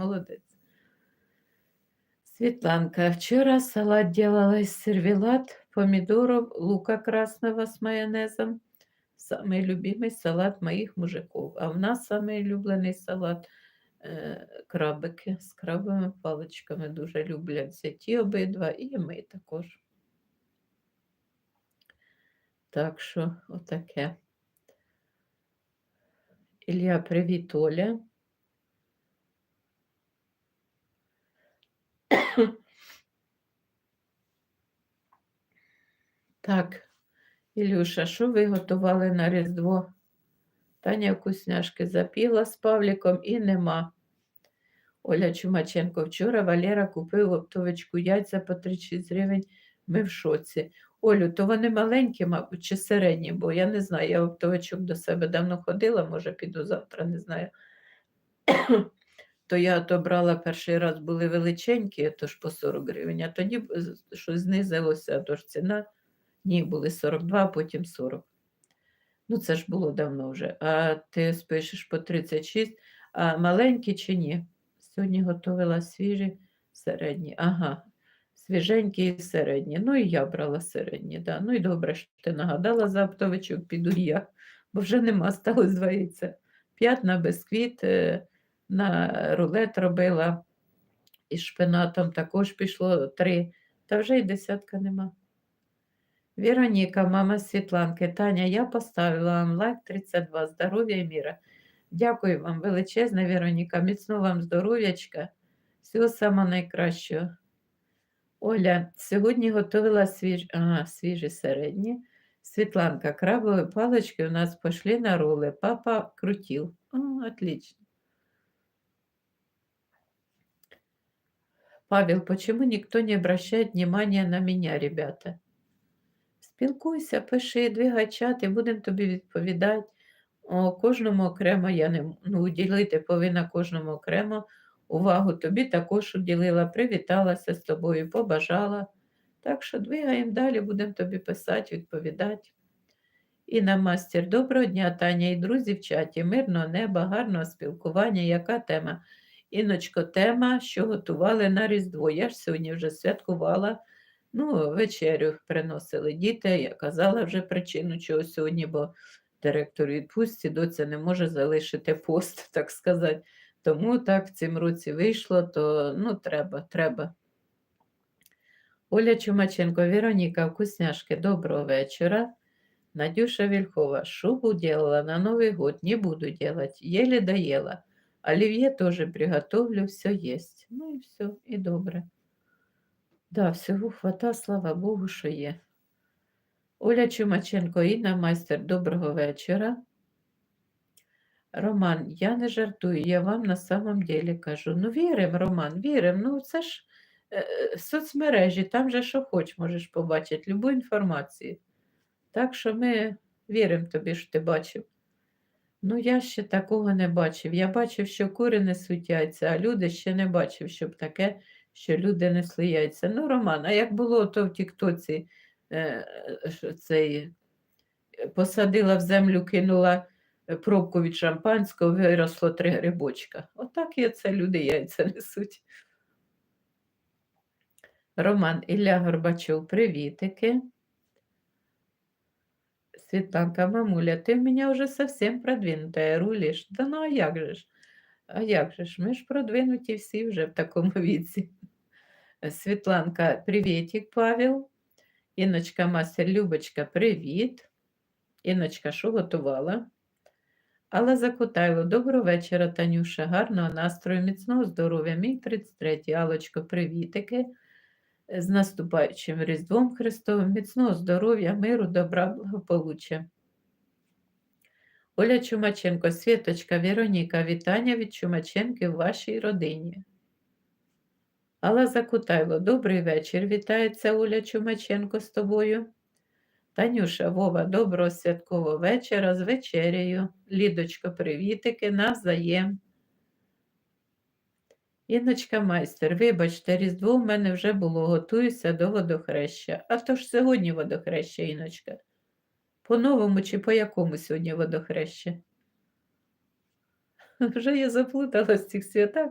молодець. Світланка, вчора салат делала из сервелат, помидоров, лука красного с майонезом. Самый любимый салат моїх мужиків. А в нас самий улюблений салат е, крабики з крабовими паличками. Дуже любляться ті обидва, і ми також. Так що, отаке. Ілля, привіт, Оля. Так, Ілюша, що ви готували на Різдво? Таня вкусняшки запіла з Павліком і нема. Оля Чумаченко, вчора Валера купив оптовичку яйця по 36 гривень. Ми в шоці. Олю, то вони маленькі, мабуть, чи середні, бо я не знаю, я оптовичок до себе давно ходила, може піду завтра, не знаю. То я то брала перший раз були величенькі, тож по 40 гривень, а тоді щось знизилося, тож ціна. Ні, були 42, а потім 40. Ну, це ж було давно вже. А ти спишеш по 36, а маленькі чи ні? Сьогодні готувала свіжі, середні. Ага, свіженькі і середні. Ну і я брала середні. Да. Ну і добре, що ти нагадала за оптовичок, піду я, бо вже нема, сталося два яйця. П'ять на бисквіт, е, на рулет робила, і шпинатом також пішло три, та вже й десятка нема. Вероніка, мама Світланки, Таня, я поставила вам лайк 32. Здоров'я і міра. Дякую вам величезне, Вероніка. Міцного вам здоров'ячка. Всього самого найкращого. Оля, сьогодні готувала свіж... ага, свіжі середні. Світланка, крабові палочки у нас пошли на роли. Папа крутил. О, отлично. Павел, почему никто не обращает внимания на меня, ребята? Спілкуйся, пиши, двигай чат і будемо тобі відповідати. О, кожному окремо я не ну, уділити повинна кожному окремо увагу. Тобі також уділила, привіталася з тобою, побажала. Так що двигаємо далі, будемо тобі писати, відповідати. Інна мастер, доброго дня, Таня і друзі в чаті. Мирного неба, гарного спілкування. Яка тема? Іночко, тема, що готували на Різдво. Я ж сьогодні вже святкувала. Ну, вечерю приносили діти. Я казала вже причину, чого сьогодні, бо директор відпустці, доця не може залишити пост, так сказати. Тому так в цім році вийшло, то ну, треба, треба. Оля Чумаченко, Вероніка, вкусняшки, доброго вечора. Надюша Вильхова, шубу делала на Новый год, не буду делать, еле доела. Оливье тоже приготовлю, все есть. Ну і все, і добре. Да, всього хвата, слава Богу, що є. Оля Чумаченко, Інна майстер, доброго вечора. Роман, я не жартую, я вам на самом деле кажу. Ну, вірим, Роман, вірим. Ну, це ж е, е, соцмережі, там же що хоч можеш побачити, любу інформацію. Так що ми віримо тобі, що ти бачив. Ну, я ще такого не бачив. Я бачив, що кури несуть яйця, а люди ще не бачив, щоб таке, що люди несли яйця. Ну, Роман, а як було то в Тіктоці, е, цей, е, посадила в землю, кинула е, пробку від шампанського, виросло три грибочка. Отак і це люди яйця несуть. Роман Ілля Горбачов, привітики. Светланка, мамуля, ты в меня уже совсем продвинутая, рулишь. Да ну а як же ж? А як же ж? Ми ж продвинуті всі вже в такому віці. Світланка, привітик, Павел. Іночка, мастер Любочка, привіт. Іночка, що готувала? Алла Закутайло, доброго вечора, Танюша. Гарного настрою, міцного здоров'я. Мій 33 Алочко, привітики. З наступаючим Різдвом Христовим, міцного здоров'я, миру, добра, благополуччя. Оля Чумаченко, Світочка, Вероніка, вітання від Чумаченки в вашій родині. Алла Закутайло, добрий вечір. Вітається Оля Чумаченко з тобою. Танюша, Вова, доброго святкового вечора з вечерею. Лідочко, привітики, навзаєм. Іночка майстер, вибачте, Різдво в мене вже було, готуюся до водохреща. А то ж сьогодні водохреща, Іночка. По-новому чи по якому сьогодні водохреща? Вже я заплуталась в цих святах.